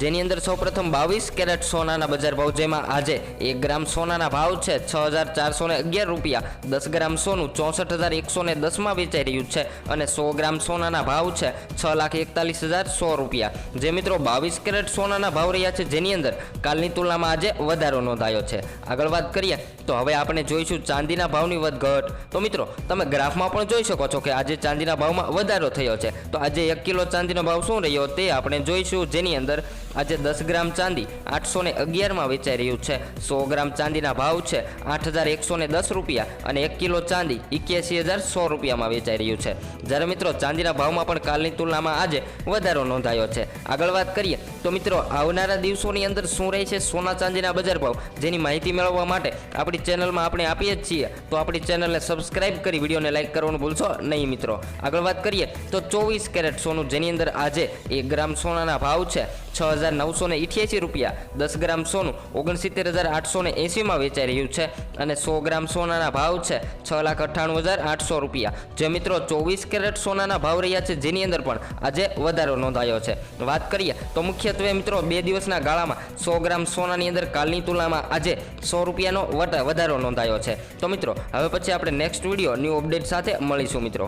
જેની અંદર સૌપ્રથમ બાવીસ કેરેટ સોનાના બજાર ભાવ જેમાં આજે એક ગ્રામ સોનાના ભાવ છે છ હજાર ચારસો અગિયાર રૂપિયા. દસ ગ્રામ સોનું ચોસઠ હજાર એકસો ને દસમાં વેચાઈ રહ્યું છે અને સો ગ્રામ સોનાના ભાવ છે છ લાખ એકતાલીસ હજાર સો રૂપિયા. જે મિત્રો બાવીસ કેરેટ સોનાના ભાવ રહ્યા છે જેની અંદર કાલની તુલનામાં આજે વધારો નોંધાયો છે. આગળ વાત કરીએ તો હવે આપણે જોઈશું ચાંદીના ભાવની વધઘટ. તો મિત્રો, તમે ગ્રાફમાં પણ જોઈ શકો છો કે આજે ચાંદીના ભાવમાં વધારો થયો છે. તો આજે એક કિલો ચાંદીનો ભાવ શું રહ્યો તે આપણે જોઈશું. જેની અંદર આજે દસ ગ્રામ ચાંદી આઠસો ને અગિયારમાં વેચાઈ રહ્યું છે. સો ગ્રામ ચાંદીના ભાવ છે આઠ હજાર એકસો ને દસ રૂપિયા અને એક કિલો ચાંદી એક્યાસી હજાર સો રૂપિયામાં વેચાઈ રહ્યું છે. જ્યારે મિત્રો ચાંદીના ભાવમાં પણ કાલની તુલનામાં આજે વધારો નોંધાયો છે. આગળ વાત કરીએ તો મિત્રો, આવનારા દિવસોની અંદર શું રહે છે સોના ચાંદીના બજાર ભાવ જેની માહિતી મેળવવા માટે આપણી ચેનલમાં આપણે આપીએ જ છીએ. તો આપણી ચેનલને સબસ્ક્રાઇબ કરી, વિડીયોને લાઇક કરવાનું ભૂલશો નહીં મિત્રો. આગળ વાત કરીએ તો ચોવીસ કેરેટ સોનું, જેની અંદર આજે એક ગ્રામ સોનાના ભાવ છે છ હજાર નવસો ને ઇઠ્યાસી રૂપિયા. દસ ગ્રામ સોનું ઓગણસિત્તેર હજાર આઠસો ને એંસીમાં વેચાઈ રહ્યું છે અને સો ગ્રામ સોનાના ભાવ છે છ લાખ અઠ્ઠાણું હજાર આઠસો રૂપિયા. જે મિત્રો ચોવીસ કેરેટ સોનાના ભાવ રહ્યા છે જેની અંદર પણ આજે વધારો નોંધાયો છે. વાત કરીએ તો મુખ્યત્વે મિત્રો બે દિવસના ગાળામાં સો ગ્રામ સોનાની અંદર કાલની તુલનામાં આજે સો રૂપિયાનો વધારો નોંધાયો છે. તો મિત્રો, હવે પછી આપણે નેક્સ્ટ વીડિયો ન્યૂ અપડેટ સાથે મળીશું મિત્રો.